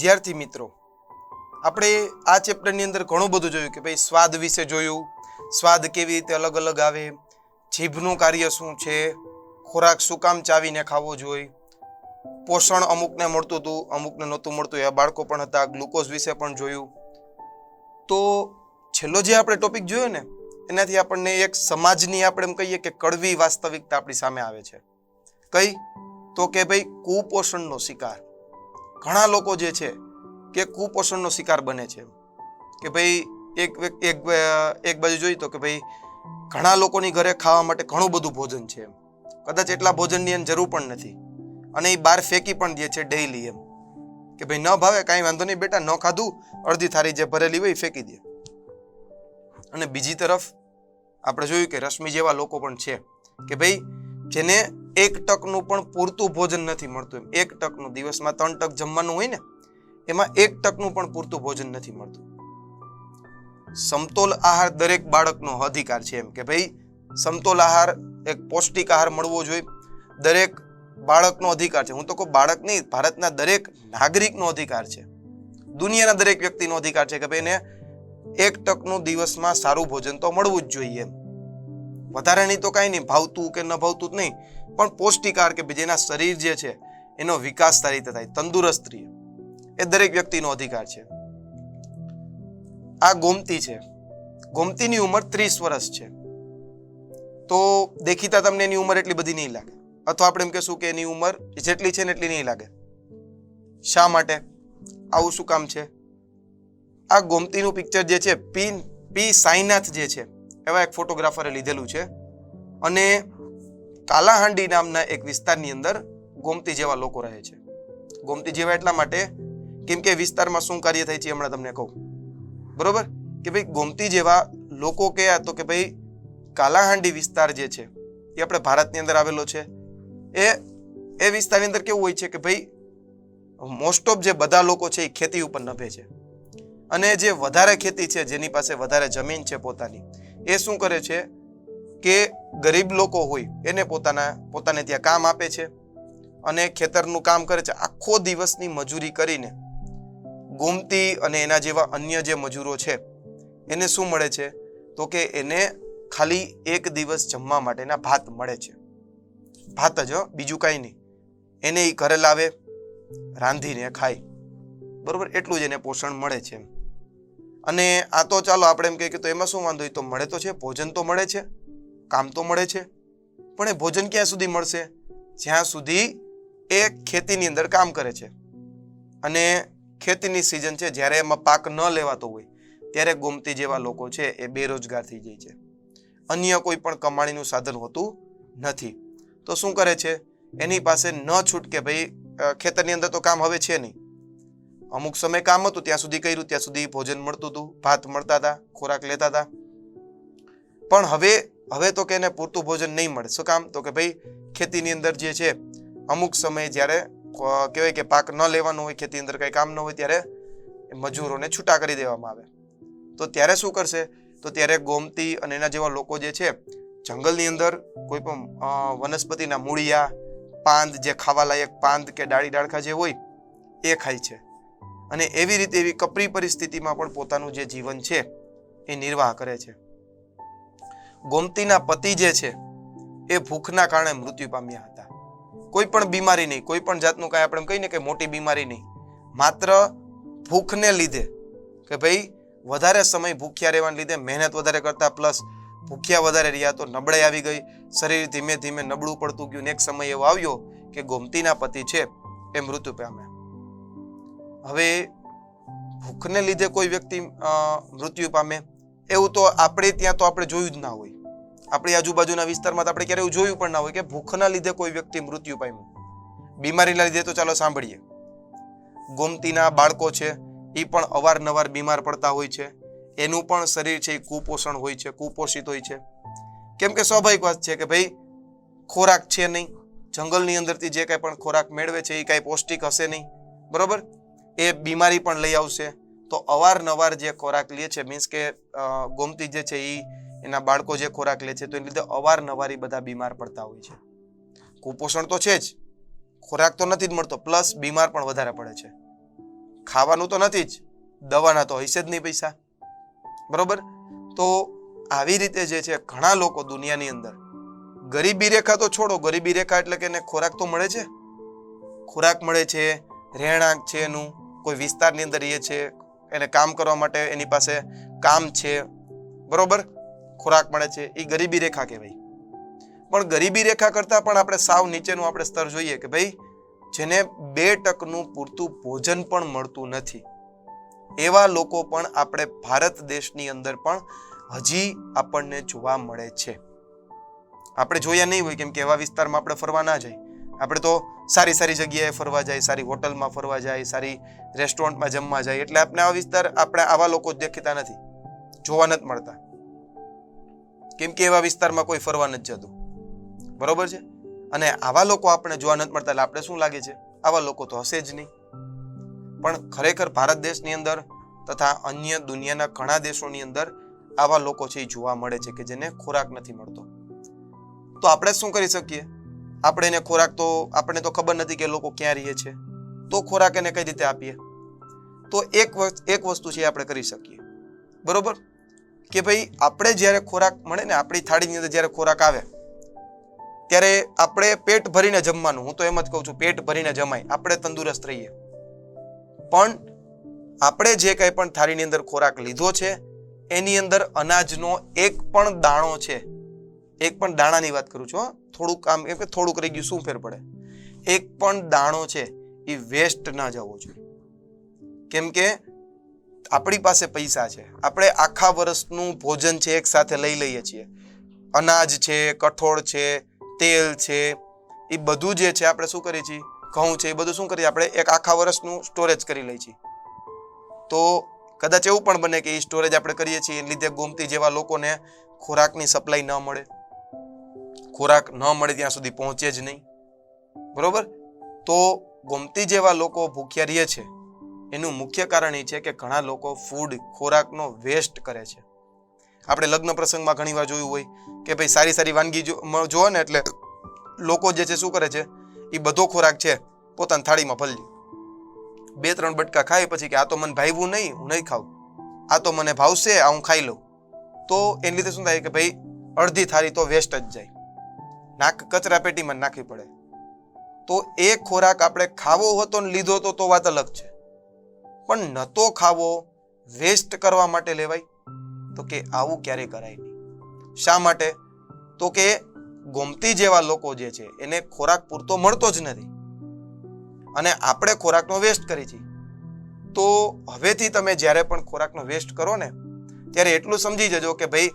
વિદ્યાર્થી મિત્રો, આપણે આ ચેપ્ટરની અંદર ઘણું બધું જોયું કે ભાઈ સ્વાદ વિશે જોયું, સ્વાદ કેવી રીતે અલગ અલગ આવે, જીભનું કાર્ય શું છે, ખોરાક શું કામ ચાવીને ખાવો જોઈએ, પોષણ અમુકને મળતું હતું, અમુકને નહોતું મળતું, એવા બાળકો પણ હતા, ગ્લુકોઝ વિશે પણ જોયું. તો છેલ્લો જે આપણે ટોપિક જોયો ને, એનાથી આપણને એક સમાજની આપણે એમ કહીએ કે કડવી વાસ્તવિકતા આપણી સામે આવે છે. કઈ? તો કે ભાઈ કુપોષણનો શિકાર. ઘણા લોકો જે છે કે કુપોષણનો શિકાર બને છે. કે ભાઈ એક એક એક બાજુ જોઈએ તો કે ભાઈ ઘણા લોકોની ઘરે ખાવા માટે ઘણું બધું ભોજન છે એમ. કદાચ એટલા ભોજનની એમ જરૂર પણ નથી. અને એ બહાર ફેંકી પણ દે છે ડેઈલી એમ. કે ભાઈ ન ભાવે, કાંઈ વાંધો નહીં બેટા, ન ખાધું, અડધી થાળી જે ભરેલી હોય ફેંકી દે. અને બીજી તરફ આપણે જોયું કે રશ્મિ જેવા લોકો પણ છે. કે ભાઈ જેને એક ટકનું પણ પૂરતું ભોજન નથી મળતું એમ. એક ટકનું દિવસમાં ત્રણ ટક જમવાનું હોય ને, એમાં એક ટકનું પણ પૂરતું ભોજન નથી મળતું. સમતોલ આહાર દરેક બાળકનો અધિકાર છે એમ કે ભાઈ, સમતોલ આહાર એક પૌષ્ટિક આહાર મળવો જોઈએ. દરેક બાળકનો અધિકાર છે. હું તો કહું બાળક નહીં, ભારતના દરેક નાગરિકનો અધિકાર છે. દુનિયાના દરેક વ્યક્તિનો અધિકાર છે કે ભાઈ એને એક ટકનું દિવસમાં સારું ભોજન તો મળવું જ જોઈએ વધારે નહીં તો કાંઈ નહીં, ભાવતું કે ન ભાવતું જ નહીં. પણ પૌષ્ટિક આહાર કે જેના શરીર જે છે, એનો વિકાસ સારી રીતે થાય. તંદુરસ્ત રહે એ દરેક વ્યક્તિનો અધિકાર છે. આ ગોમતી છે. ગોમતીની ઉંમર ત્રીસ વર્ષ છે. તો દેખીતા તમને એની ઉંમર એટલી બધી નહીં લાગે. અથવા આપણે એમ કહેશું કે એની ઉંમર જેટલી છે ને એટલી નહીં લાગે. શા માટે? આવું શું કામ છે? આ ગોમતીનું પિક્ચર જે છે, પી પી સાઈનાથ જે છે, એવા એક ફોટોગ્રાફરે લીધેલું છે. અને કાલાહાંડી નામના એક વિસ્તારની અંદર ગોમતી જેવા લોકો રહે છે. ગોમતી જેવા એટલા માટે કેમ કે વિસ્તારમાં શું કાર્ય થાય છે હમણાં તમને કહું. બરોબર? કે ભાઈ ગોમતી જેવા લોકો કયા તો કે ભાઈ કાલાહાંડી વિસ્તાર જે છે, એ આપણે ભારતની અંદર આવેલો છે. એ એ વિસ્તારની અંદર કેવું હોય છે કે ભાઈ મોસ્ટ ઓફ જે બધા લોકો છે એ ખેતી ઉપર નભે છે. અને જે વધારે ખેતી છે જેની પાસે વધારે જમીન છે પોતાની, એ શું કરે છે? કે ગરીબ લોકો હોય, એને પોતાના, પોતાને ત્યાં કામ આપે છે અને ખેતરનું કામ કરે છે. આખો દિવસની મજૂરી કરીને ગોમતી અને એના જેવા અન્ય જે મજૂરો છે, એને શું મળે છે? તો કે એને ખાલી એક દિવસ જમવા માટેના ભાત મળે છે. ભાત જ બીજું કાંઈ નહીં. એને એ ઘરે લાવે, રાંધીને ખાય. બરોબર? એટલું જ એને પોષણ મળે છે અને આ તો ચાલો આપણે એમ કહીએ કે તો એમાં શું વાંધો? તો મળે તો છે, ભોજન તો મળે છે. કામ તો મળે છે. પણ એ ભોજન ક્યાં સુધી મળશે? જ્યાં સુધી એ ખેતીની અંદર કામ કરે છે. અને ખેતીની સિઝન છે, જ્યારે એમાં પાક ન લેવાતો હોય, ત્યારે ગોમતી જેવા લોકો છે, એ બેરોજગાર થઈ જાય છે. અન્ય કોઈ પણ કમાણીનું સાધન હોતું નથી. તો શું કરે છે? એની પાસે ન છૂટકે ભાઈ ખેતરની અંદર તો કામ હવે છે નહીં. અમુક સમય કામ હતું, ત્યાં સુધી કર્યું, ત્યાં સુધી ભોજન મળતું હતું, ભાત મળતા હતા, ખોરાક લેતા હતા. પણ હવે હવે તો કે એને પૂરતું ભોજન નહીં મળે. શું કામ? તો કે ભાઈ, ખેતીની અંદર જે છે, અમુક સમયે જ્યારે કહેવાય કે પાક ન લેવાનો હોય, ખેતી અંદર કંઈ કામ ન હોય, ત્યારે મજૂરોને છૂટા કરી દેવામાં આવે. તો ત્યારે શું કરશે? તો ત્યારે ગોમતી અને એના જેવા લોકો જે છે, જંગલની અંદર કોઈ પણ વનસ્પતિના મૂળિયા, પાંદ, જે ખાવા લાયક પાંદ કે ડાળી ડાળખા જે હોય, એ ખાય છે. અને એવી રીતે એવી કપરી પરિસ્થિતિમાં પણ પોતાનું જે જીવન છે, એ નિર્વાહ કરે છે. ગોમતીના પતિ જે છે, એ ભૂખના કારણે મૃત્યુ પામ્યા હતા. કોઈ પણ બીમારી નહીં, કોઈ પણ જાતનું કાંઈ આપણે કહીને કે મોટી બીમારી નહીં. માત્ર ભૂખને લીધે કે ભાઈ, વધારે સમય ભૂખ્યા રહેવાને લીધે મહેનત વધારે કરતા, પ્લસ ભૂખ્યા વધારે રહ્યા તો નબળાઈ આવી ગઈ. શરીર ધીમે ધીમે નબળું પડતું ગયું ને એક સમય એવો આવ્યો કે ગોમતીના પતિ છે, એ મૃત્યુ પામ્યા. હવે ભૂખને લીધે કોઈ વ્યક્તિ મૃત્યુ પામે, એવું તો આપણે ત્યાં તો આપણે જોયું જ ના હોય. આપણી આજુબાજુના વિસ્તારમાં તો આપણે ક્યારે એવું જોયું પણ ના હોય કે ભૂખના લીધે કોઈ વ્યક્તિ મૃત્યુ પામ્યું. બીમારીના લીધે તો ચાલો સાંભળીએ. ગોમતીના બાળકો છે એ પણ અવારનવાર બીમાર પડતા હોય છે. એનું પણ શરીર છે એ કુપોષણ હોય છે, કુપોષિત હોય છે. કેમ કે સ્વાભાવિક વાત છે કે ભાઈ, ખોરાક છે નહીં. જંગલની અંદરથી જે કાંઈ પણ ખોરાક મેળવે છે એ કાંઈ પૌષ્ટિક હશે નહીં. બરોબર? એ બીમારી પણ લઈ આવશે. તો અવારનવાર જે ખોરાક લે છે મીન્સ કે ગોમતી જે છે એ એના બાળકો જે ખોરાક લે છે, તો એને લીધે અવારનવાર બધા બીમાર પડતા હોય છે. કુપોષણ તો છે જ. ખોરાક તો નથી જ મળતો, પ્લસ બીમાર પણ વધારે પડે છે. ખાવાનું તો નથી જ. દવાના તો હશે જ નહીં પૈસા. બરોબર? તો આવી રીતે જે છે, ઘણા લોકો દુનિયાની અંદર, ગરીબી રેખા તો છોડો, ગરીબી રેખા એટલે કે એને ખોરાક તો મળે છે? ખોરાક મળે છે, રહેણાંક છે એનું, કોઈ વિસ્તારની અંદર એ છે, એને કામ કરવા માટે એની પાસે કામ છે. બરોબર? ખોરાક મળે છે એ ગરીબી રેખા કહેવાય. પણ ગરીબી રેખા કરતાં પણ આપણે સાવ નીચેનું આપણે સ્તર જોઈએ કે ભાઈ, જેને બે ટકનું પૂરતું ભોજન પણ મળતું નથી. એવા લોકો પણ આપણે ભારત દેશની અંદર પણ હજી આપણને જોવા મળે છે. આપણે જોયા નહીં હોય કેમ કે એવા વિસ્તારમાં આપણે ફરવા ના જાય. આપણે તો સારી સારી જગ્યાએ ફરવા જાય, સારી હોટલમાં ફરવા જાય, સારી રેસ્ટોરન્ટમાં જમવા જાય. એટલે આપણે આ વિસ્તાર આપણે આવા લોકો જ દેખતા નથી. જોવા નથી મળતા. કેમ કે એવા વિસ્તારમાં કોઈ ફરવા નથી જતું? બરોબર છે? અને આવા લોકો આપણે જોવા નથી મળતા, એટલે આપણે શું લાગે છે? આવા લોકો તો હશે જ નહીં. પણ ખરેખર ભારત દેશની અંદર તથા અન્ય દુનિયાના ઘણા દેશોની અંદર આવા લોકો છે એ જોવા મળે છે કે જેને ખોરાક નથી મળતો. તો આપણે શું કરી શકીએ? આપણે એને ખોરાક તો, આપણને તો ખબર નથી કે લોકો ક્યાં રહીએ છે. તો ખોરાક એને કઈ રીતે આપીએ? તો એક એક વસ્તુ છે આપણે કરી શકીએ. બરોબર? કે ભાઈ, આપણે જ્યારે ખોરાક મળે ને, આપણી થાળીની અંદર જ્યારે ખોરાક આવે, ત્યારે આપણે પેટ ભરીને જમવાનું, હું તો એમ જ કહું છું, પેટ ભરીને જમાય, આપણે તંદુરસ્ત રહીએ. પણ આપણે જે કંઈ પણ થાળીની અંદર ખોરાક લીધો છે, એની અંદર અનાજનો એક પણ દાણો છે. એક પણ દાણાની વાત કરું છું. થોડુંક આમ કે થોડુંક રહી ગયું, શું ફેર પડે? એક પણ દાણો છે, એ વેસ્ટ ના જવો જોઈએ. કેમ કે આપણી પાસે પૈસા છે. આપણે આખા વર્ષનું ભોજન છે એક સાથે લઈ લઈએ છીએ. અનાજ છે, કઠોળ છે, તેલ છે, એ બધું જે છે આપણે શું કરીએ છીએ? ઘઉં છે, એ બધું શું કરીએ? આપણે એક આખા વર્ષનું સ્ટોરેજ કરી લઈએ છીએ. તો કદાચ એવું પણ બને કે એ સ્ટોરેજ આપણે કરીએ છીએ એને લીધે ગોમતી જેવા લોકોને ખોરાકની સપ્લાય ન મળે. ખોરાક ન મળે ત્યાં સુધી પહોંચે જ નહીં. બરોબર? તો ગોમતી જેવા લોકો ભૂખ્યા રહે છે. એનું મુખ્ય કારણ એ છે કે ઘણા લોકો ફૂડ ખોરાકનો વેસ્ટ કરે છે. આપણે લગ્ન પ્રસંગમાં ઘણીવાર જોયું હોય કે ભાઈ સારી સારી વાનગી જોવો ને એટલે લોકો જે છે શું કરે છે? એ બધો ખોરાક છે પોતાની થાળીમાં ભલ્યું બે ત્રણ બટકા ખાય પછી કે આ તો મને ભાવ્યું નહીં, હું નહીં ખાઉં. આ તો મને ભાવશે, આ હું ખાઈ લઉં. તો એની લીધે શું થાય કે ભાઈ અડધી થાળી તો વેસ્ટ જ જાય. નાક કચરા પેટીમાં નાખવી પડે. તો એ ખોરાક આપણે ખાવો હતો ને લીધો હતો તો વાત અલગ છે. પણ નતો ખાવો વેસ્ટ કરવા માટે લેવાય. તો કે આવું ક્યારે કરાય નહીં. શા માટે? તો કે ગોમતી જેવા લોકો જે છે, એને ખોરાક પૂરતો મળતો જ નથી. અને આપણે ખોરાકનો વેસ્ટ કરી છીએ. તો હવેથી તમે જ્યારે પણ ખોરાકનો વેસ્ટ કરો ને, ત્યારે એટલું સમજી જજો કે ભાઈ,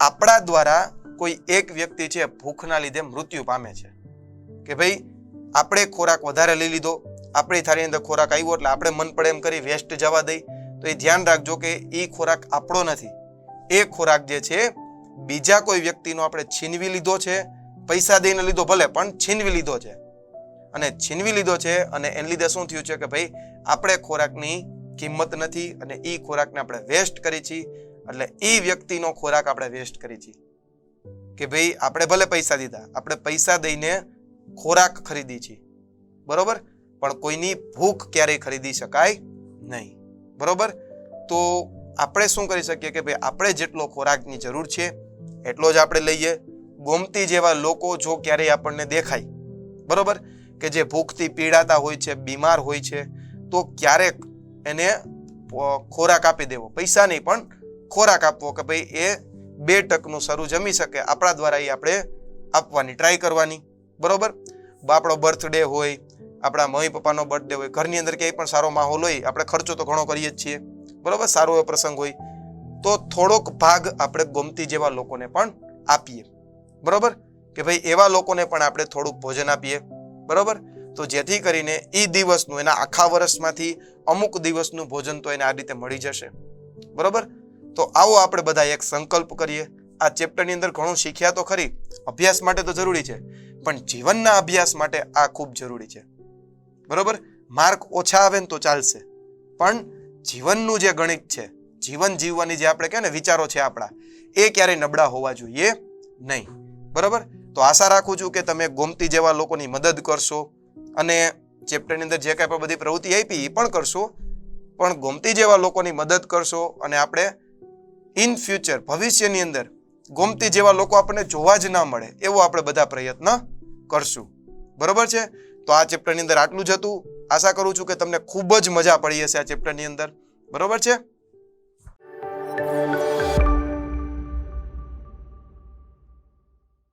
આપણા દ્વારા કોઈ એક વ્યક્તિ છે ભૂખના લીધે મૃત્યુ પામે છે. કે ભાઈ, આપણે ખોરાક વધારે લઈ લીધો આપણી થાળીની અંદર ખોરાક આવ્યો એટલે આપણે મન પડે એમ કરી વેસ્ટ જવા દઈ. તો એ ધ્યાન રાખજો કે એ ખોરાક આપણો નથી. એ ખોરાક જે છે, બીજા કોઈ વ્યક્તિનો આપણે છીનવી લીધો છે, પૈસા દઈને લીધો ભલે, પણ છીનવી લીધો છે. અને છીનવી લીધો છે અને એને લીધે શું થયું છે કે ભાઈ, આપણે ખોરાકની કિંમત નથી અને એ ખોરાકને આપણે વેસ્ટ કરી છીએ એટલે એ વ્યક્તિનો ખોરાક આપણે વેસ્ટ કરી છીએ કે ભાઈ, આપણે ભલે પૈસા દીધા, આપણે પૈસા દઈને ખોરાક ખરીદી છીએ બરોબર? પણ કોઈની ભૂખ ક્યારેય ખરીદી શકાય નહીં. બરોબર? તો આપણે શું કરી શકીએ કે ભાઈ, આપણે જેટલો ખોરાકની જરૂર છે, એટલો જ આપણે લઈએ. ગોમતી જેવા લોકો જો ક્યારેય આપણને દેખાય, બરોબર? કે જે ભૂખથી પીડાતા હોય છે, બીમાર હોય છે, તો ક્યારેક એને ખોરાક આપી દેવો. પૈસા નહીં, પણ ખોરાક આપવો કે ભાઈ, એ બે ટકનું સારું જમી શકે. આપણા દ્વારા એ આપણે આપવાની ટ્રાય કરવાની. બરોબર? આપણો બર્થડે હોય આપણા મમ્મી પપ્પાનો બર્થડે હોય, ઘરની અંદર ક્યાંય પણ સારો માહોલ હોય, આપણે ખર્ચો તો ઘણો કરીએ જ છીએ. બરાબર? સારો એવો પ્રસંગ હોય. તો થોડોક ભાગ આપણે ગોમતી જેવા લોકોને પણ આપીએ. બરાબર? કે ભાઈ, એવા લોકોને પણ આપણે થોડુંક ભોજન આપીએ. બરાબર? તો જેથી કરીને એ દિવસનું, એના આખા વર્ષમાંથી અમુક દિવસનું ભોજન તો એને આ રીતે મળી જશે. બરાબર? તો આવો આપણે બધા એક સંકલ્પ કરીએ. આ ચેપ્ટરની અંદર ઘણું શીખ્યા તો ખરી. અભ્યાસ માટે તો જરૂરી છે. પણ જીવનના અભ્યાસ માટે આ ખૂબ જરૂરી છે. બરોબર? માર્ક ઓછા આવે ને તો ચાલશે. પણ જીવનનું જે ગણિત છે, જીવન જીવવાની જે આપણે કહે ને વિચારો છે આપણા, એ ક્યારેય નબળા હોવા જોઈએ નહીં. બરોબર? તો આશા રાખું છું કે તમે ગોમતી જેવા લોકોની મદદ કરશો અને ચેપ્ટરની અંદર જે કાંઈ પણ બધી પ્રવૃત્તિ આપી એ પણ કરશો. પણ ગોમતી જેવા લોકોની મદદ કરશો અને આપણે ઇન ફ્યુચર, ભવિષ્યની અંદર ગોમતી જેવા લોકો આપણને જોવા જ ના મળે એવો આપણે બધા પ્રયત્ન કરશું. બરોબર છે? તો આ ચેપ્ટરની અંદર આટલું જ હતું. આશા કરું છું કે તમને ખૂબ જ મજા પડી હશે આ ચેપ્ટરની અંદર. બરોબર છે?